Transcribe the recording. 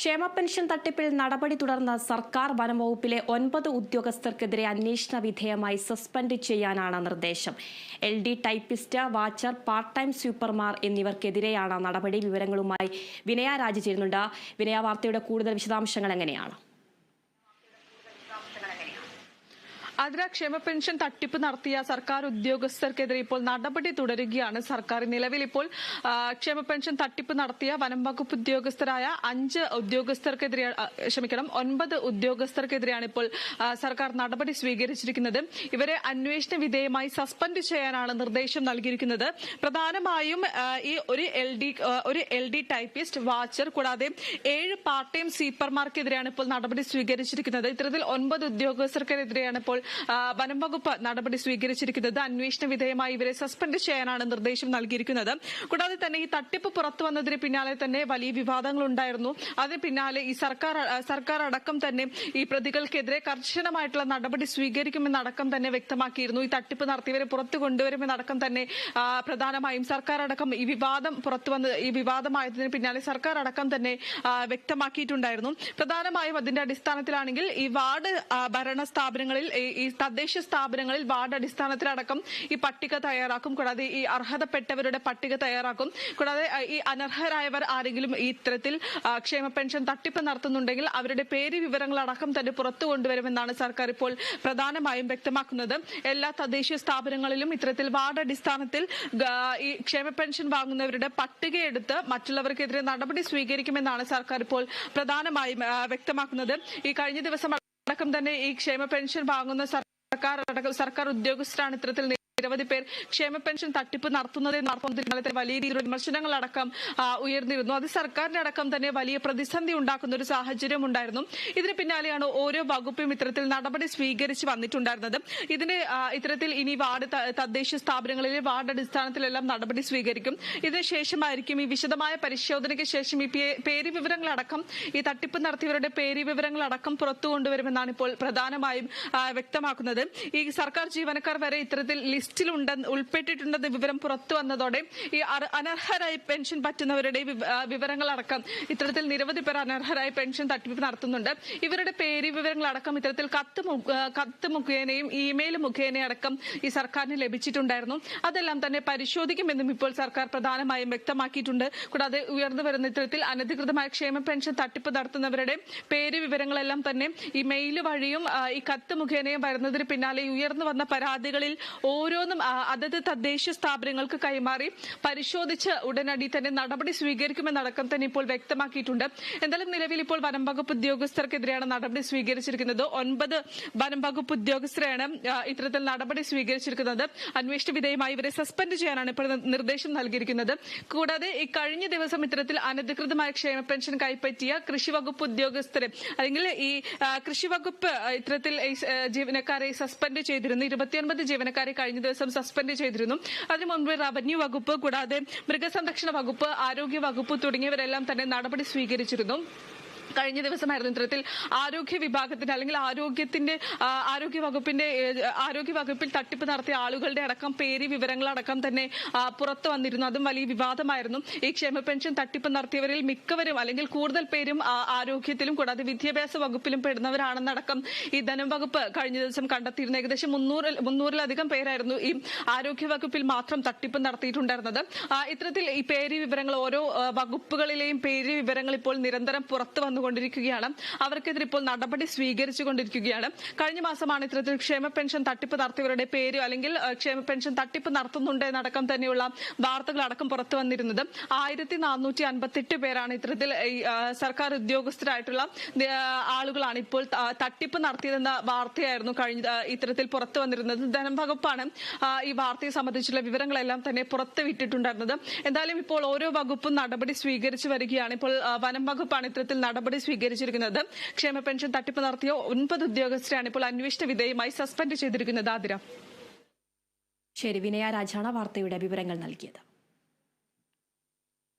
ക്ഷേമ പെൻഷൻ തട്ടിപ്പിൽ നടപടി തുടർന്ന സർക്കാർ വനംവകുപ്പിലെ ഒൻപത് ഉദ്യോഗസ്ഥർക്കെതിരെ അന്വേഷണ വിധേയമായി സസ്പെൻഡ് ചെയ്യാനാണ് നിർദ്ദേശം. L D typist watcher part time സൂപ്പർമാർ എന്നിവർക്കെതിരെയാണ് നടപടി. വിവരങ്ങളുമായി വിനയ രാജി ചേരുന്നുണ്ട്. വിനയ വാർത്തയുടെ കൂടുതൽ വിശദാംശങ്ങൾ എങ്ങനെയാണ്? അതിര ക്ഷേമ പെൻഷൻ തട്ടിപ്പ് നടത്തിയ സർക്കാർ ഉദ്യോഗസ്ഥർക്കെതിരെ ഇപ്പോൾ നടപടി തുടരുകയാണ്. സർക്കാർ നിലവിൽ ഇപ്പോൾ ക്ഷേമ പെൻഷൻ തട്ടിപ്പ് നടത്തിയ വനം വകുപ്പ് ഉദ്യോഗസ്ഥരായ അഞ്ച് ഉദ്യോഗസ്ഥർക്കെതിരെ ക്ഷമിക്കണം ഒൻപത് ഉദ്യോഗസ്ഥർക്കെതിരെയാണ് ഇപ്പോൾ സർക്കാർ നടപടി സ്വീകരിച്ചിരിക്കുന്നത്. ഇവരെ അന്വേഷണ വിധേയമായി സസ്പെൻഡ് ചെയ്യാനാണ് നിർദ്ദേശം നൽകിയിരിക്കുന്നത്. പ്രധാനമായും ഈ ഒരു എൽ ഡി ഒരു എൽ ഡി ടൈപ്പിസ്റ്റ് വാച്ചർ കൂടാതെ ഏഴ് പാർട്ട് ടൈം സ്വീപ്പർമാർക്കെതിരെയാണ് ഇപ്പോൾ നടപടി സ്വീകരിച്ചിരിക്കുന്നത്. ഇത്തരത്തിൽ ഒൻപത് ഉദ്യോഗസ്ഥർക്കെതിരെയാണ് ഇപ്പോൾ വനം വകുപ്പ് നടപടി സ്വീകരിച്ചിരിക്കുന്നത് അന്വേഷണ വിധേയമായി ഇവരെ സസ്പെൻഡ് ചെയ്യാനാണ് നിർദ്ദേശം നൽകിയിരിക്കുന്നത്. കൂടാതെ തന്നെ ഈ തട്ടിപ്പ് പുറത്തു വന്നതിന് പിന്നാലെ തന്നെ വലിയ വിവാദങ്ങൾ ഉണ്ടായിരുന്നു. അതിന് പിന്നാലെ ഈ സർക്കാർ സർക്കാർ അടക്കം തന്നെ ഈ പ്രതികൾക്കെതിരെ കർശനമായിട്ടുള്ള നടപടി സ്വീകരിക്കുമെന്നടക്കം തന്നെ വ്യക്തമാക്കിയിരുന്നു. ഈ തട്ടിപ്പ് നടത്തിയവരെ പുറത്തു കൊണ്ടുവരുമെന്നടക്കം തന്നെ പ്രധാനമായും സർക്കാർ അടക്കം ഈ വിവാദം പുറത്തു വന്ന് ഈ വിവാദമായതിന് പിന്നാലെ സർക്കാർ അടക്കം തന്നെ വ്യക്തമാക്കിയിട്ടുണ്ടായിരുന്നു. പ്രധാനമായും അതിന്റെ അടിസ്ഥാനത്തിലാണെങ്കിൽ ഈ വാർഡ് ഭരണ സ്ഥാപനങ്ങളിൽ ഈ- തദ്ദേശ സ്ഥാപനങ്ങളിൽ വാർഡ് അടിസ്ഥാനത്തിലടക്കം ഈ പട്ടിക തയ്യാറാക്കും. കൂടാതെ ഈ അർഹതപ്പെട്ടവരുടെ പട്ടിക തയ്യാറാക്കും. കൂടാതെ ഈ അനർഹരായവർ ആരെങ്കിലും ഈ ഇത്തരത്തിൽ ക്ഷേമ പെൻഷൻ തട്ടിപ്പ് നടത്തുന്നുണ്ടെങ്കിൽ അവരുടെ പേര് വിവരങ്ങളടക്കം തന്നെ പുറത്തു കൊണ്ടുവരുമെന്നാണ് സർക്കാർ ഇപ്പോൾ പ്രധാനമായും വ്യക്തമാക്കുന്നത്. എല്ലാ തദ്ദേശീയ സ്ഥാപനങ്ങളിലും ഇത്തരത്തിൽ വാർഡ് അടിസ്ഥാനത്തിൽ ഈ ക്ഷേമ പെൻഷൻ വാങ്ങുന്നവരുടെ പട്ടികയെടുത്ത് മറ്റുള്ളവർക്കെതിരെ നടപടി സ്വീകരിക്കുമെന്നാണ് സർക്കാർ ഇപ്പോൾ പ്രധാനമായും വ്യക്തമാക്കുന്നത്. ഈ കഴിഞ്ഞ ദിവസം അടക്കം തന്നെ ഈ ക്ഷേമ പെൻഷൻ വാങ്ങുന്ന സർക്കാർ അടക്കം സർക്കാർ ഉദ്യോഗസ്ഥരാണ് ഇത്തരത്തിൽ നിരവധി പേർ ക്ഷേമ പെൻഷൻ തട്ടിപ്പ് നടത്തുന്നത് നടത്തുന്നതിൽ വലിയ രീതിയിലുള്ള വിമർശനങ്ങളടക്കം ഉയർന്നിരുന്നു. അത് സർക്കാരിന്റെ അടക്കം തന്നെ വലിയ പ്രതിസന്ധി ഉണ്ടാക്കുന്ന ഒരു സാഹചര്യം ഉണ്ടായിരുന്നു. ഇതിന് പിന്നാലെയാണ് ഓരോ വകുപ്പും ഇത്തരത്തിൽ നടപടി സ്വീകരിച്ച് വന്നിട്ടുണ്ടായിരുന്നത്. ഇതിന് ഇത്തരത്തിൽ ഇനി വാർഡ് തദ്ദേശ സ്ഥാപനങ്ങളിലെ വാർഡ് അടിസ്ഥാനത്തിലെല്ലാം നടപടി സ്വീകരിക്കും. ഇതിനുശേഷമായിരിക്കും ഈ വിശദമായ പരിശോധനയ്ക്ക് ശേഷം ഈ പേര് വിവരങ്ങളടക്കം ഈ തട്ടിപ്പ് നടത്തിയവരുടെ പേര് വിവരങ്ങളടക്കം പുറത്തു കൊണ്ടുവരുമെന്നാണ് ഇപ്പോൾ പ്രധാനമായും വ്യക്തമാക്കുന്നത്. ഈ സർക്കാർ ജീവനക്കാർ വരെ ഇത്തരത്തിൽ ലിസ്റ്റിലുണ്ടെന്ന് ഉൾപ്പെട്ടിട്ടുണ്ടെന്ന വിവരം പുറത്തു വന്നതോടെ ഈ അനർഹരായി പെൻഷൻ പറ്റുന്നവരുടെ വിവരങ്ങൾ അടക്കം ഇത്തരത്തിൽ നിരവധി പേർ അനർഹരായി പെൻഷൻ തട്ടിപ്പ് നടത്തുന്നുണ്ട്. ഇവരുടെ പേര് വിവരങ്ങളടക്കം ഇത്തരത്തിൽ കത്ത് കത്ത് മുഖേനയും ഇമെയിൽ മുഖേനയും അടക്കം ഈ സർക്കാരിന് ലഭിച്ചിട്ടുണ്ടായിരുന്നു. അതെല്ലാം തന്നെ പരിശോധിക്കുമെന്നും ഇപ്പോൾ സർക്കാർ പ്രധാനമായും വ്യക്തമാക്കിയിട്ടുണ്ട്. കൂടാതെ ഉയർന്നു വരുന്ന ഇത്തരത്തിൽ അനധികൃതമായ ക്ഷേമ പെൻഷൻ തട്ടിപ്പ് നടത്തുന്നവരുടെ പേര് വിവരങ്ങളെല്ലാം തന്നെ ഈ മെയിൽ വഴിയും ഈ കത്ത് മുഖേനയും വരുന്നതിന് പിന്നാലെ ഉയർന്നു വന്ന പരാതികളിൽ ഓരോന്നും അതത് തദ്ദേശ സ്ഥാപനങ്ങൾക്ക് കൈമാറി പരിശോധിച്ച് ഉടനടി തന്നെ നടപടി സ്വീകരിക്കുമെന്നടക്കം തന്നെ ഇപ്പോൾ വ്യക്തമാക്കിയിട്ടുണ്ട്. എന്തായാലും നിലവിൽ ഇപ്പോൾ വനം വകുപ്പ് ഉദ്യോഗസ്ഥർക്കെതിരെയാണ് നടപടി സ്വീകരിച്ചിരിക്കുന്നത്. ഒൻപത് വനം വകുപ്പ് ഉദ്യോഗസ്ഥരെയാണ് ഇത്തരത്തിൽ നടപടി സ്വീകരിച്ചിരിക്കുന്നത്. അന്വേഷണ വിധേയമായി ഇവരെ സസ്പെൻഡ് ചെയ്യാനാണ് ഇപ്പോൾ നിർദ്ദേശം നൽകിയിരിക്കുന്നത്. കൂടാതെ ഈ കഴിഞ്ഞ ദിവസം ഇത്തരത്തിൽ അനധികൃതമായ ക്ഷേമ പെൻഷൻ കൈപ്പറ്റിയ കൃഷി വകുപ്പ് ഉദ്യോഗസ്ഥരെ അല്ലെങ്കിൽ ഈ കൃഷി വകുപ്പ് ഇത്തരത്തിൽ ജീവനക്കാരെ സസ്പെൻഡ് ചെയ്തിരുന്നു. ഇരുപത്തിയൊൻപത് ജീവനക്കാരെ കഴിഞ്ഞ ദിവസം സസ്പെൻഡ് ചെയ്തിരുന്നു. അതിനു മുൻപ് റവന്യൂ വകുപ്പ് കൂടാതെ മൃഗസംരക്ഷണ വകുപ്പ് ആരോഗ്യ വകുപ്പ് തുടങ്ങിയവരെല്ലാം തന്നെ നടപടി സ്വീകരിച്ചിരുന്നു. കഴിഞ്ഞ ദിവസമായിരുന്നു ഇത്തരത്തിൽ ആരോഗ്യ വിഭാഗത്തിന്റെ അല്ലെങ്കിൽ ആരോഗ്യത്തിന്റെ ആരോഗ്യ വകുപ്പിന്റെ ആരോഗ്യ വകുപ്പിൽ തട്ടിപ്പ് നടത്തിയ ആളുകളുടെ അടക്കം പേര് വിവരങ്ങളടക്കം തന്നെ പുറത്തു വന്നിരുന്നു. അതും വലിയ വിവാദമായിരുന്നു. ഈ ക്ഷേമ പെൻഷൻ തട്ടിപ്പ് നടത്തിയവരിൽ മിക്കവരും അല്ലെങ്കിൽ കൂടുതൽ പേരും ആരോഗ്യത്തിലും കൂടാതെ വിദ്യാഭ്യാസ വകുപ്പിലും പെടുന്നവരാണെന്നടക്കം ഈ ധനം വകുപ്പ് കഴിഞ്ഞ ദിവസം കണ്ടെത്തിയിരുന്നു. ഏകദേശം മുന്നൂറിൽ മുന്നൂറിലധികം പേരായിരുന്നു ഈ ആരോഗ്യ വകുപ്പിൽ മാത്രം തട്ടിപ്പ് നടത്തിയിട്ടുണ്ടായിരുന്നത്. ഇത്തരത്തിൽ ഈ പേര് വിവരങ്ങൾ ഓരോ വകുപ്പുകളിലെയും പേര് വിവരങ്ങൾ ഇപ്പോൾ നിരന്തരം പുറത്തു വന്നുകൊണ്ടിരിക്കുകയാണ് അവർക്കെതിരെ ഇപ്പോൾ നടപടി സ്വീകരിച്ചുകൊണ്ടിരിക്കുകയാണ്. കഴിഞ്ഞ മാസമാണ് ഇത്തരത്തിൽ ക്ഷേമ പെൻഷൻ തട്ടിപ്പ് നടത്തിയവരുടെ പേര് അല്ലെങ്കിൽ ക്ഷേമ പെൻഷൻ തട്ടിപ്പ് നടത്തുന്നുണ്ട് എന്നടക്കം തന്നെയുള്ള വാർത്തകൾ അടക്കം പുറത്തു വന്നിരുന്നത്. ആയിരത്തി നാനൂറ്റി അൻപത്തെട്ട് പേരാണ് ഇത്തരത്തിൽ സർക്കാർ ഉദ്യോഗസ്ഥരായിട്ടുള്ള ആളുകളാണ് ഇപ്പോൾ തട്ടിപ്പ് നടത്തിയതെന്ന വാർത്തയായിരുന്നു കഴിഞ്ഞ ഇത്തരത്തിൽ പുറത്തു വന്നിരുന്നത്. ധനം വകുപ്പാണ് ആ, ഈ വാർത്തയെ സംബന്ധിച്ചുള്ള വിവരങ്ങളെല്ലാം തന്നെ പുറത്തു വിട്ടിട്ടുണ്ടായിരുന്നത്. എന്തായാലും ഇപ്പോൾ ഓരോ വകുപ്പും നടപടി സ്വീകരിച്ചു വരികയാണ്. ഇപ്പോൾ വനം വകുപ്പാണ് ഇത്തരത്തിൽ നടപടി സ്വീകരിച്ചിരിക്കുന്നത്. ക്ഷേമ പെൻഷൻ തട്ടിപ്പ് നടത്തിയ ഒൻപത് ഉദ്യോഗസ്ഥരെയാണ് ഇപ്പോൾ അന്വേഷണ വിധേയമായി സസ്പെൻഡ് ചെയ്തിരിക്കുന്നത്. ആതിര. ശരി വിനയ രാജാണ് വാർത്തയുടെ വിവരങ്ങൾ നൽകിയത്.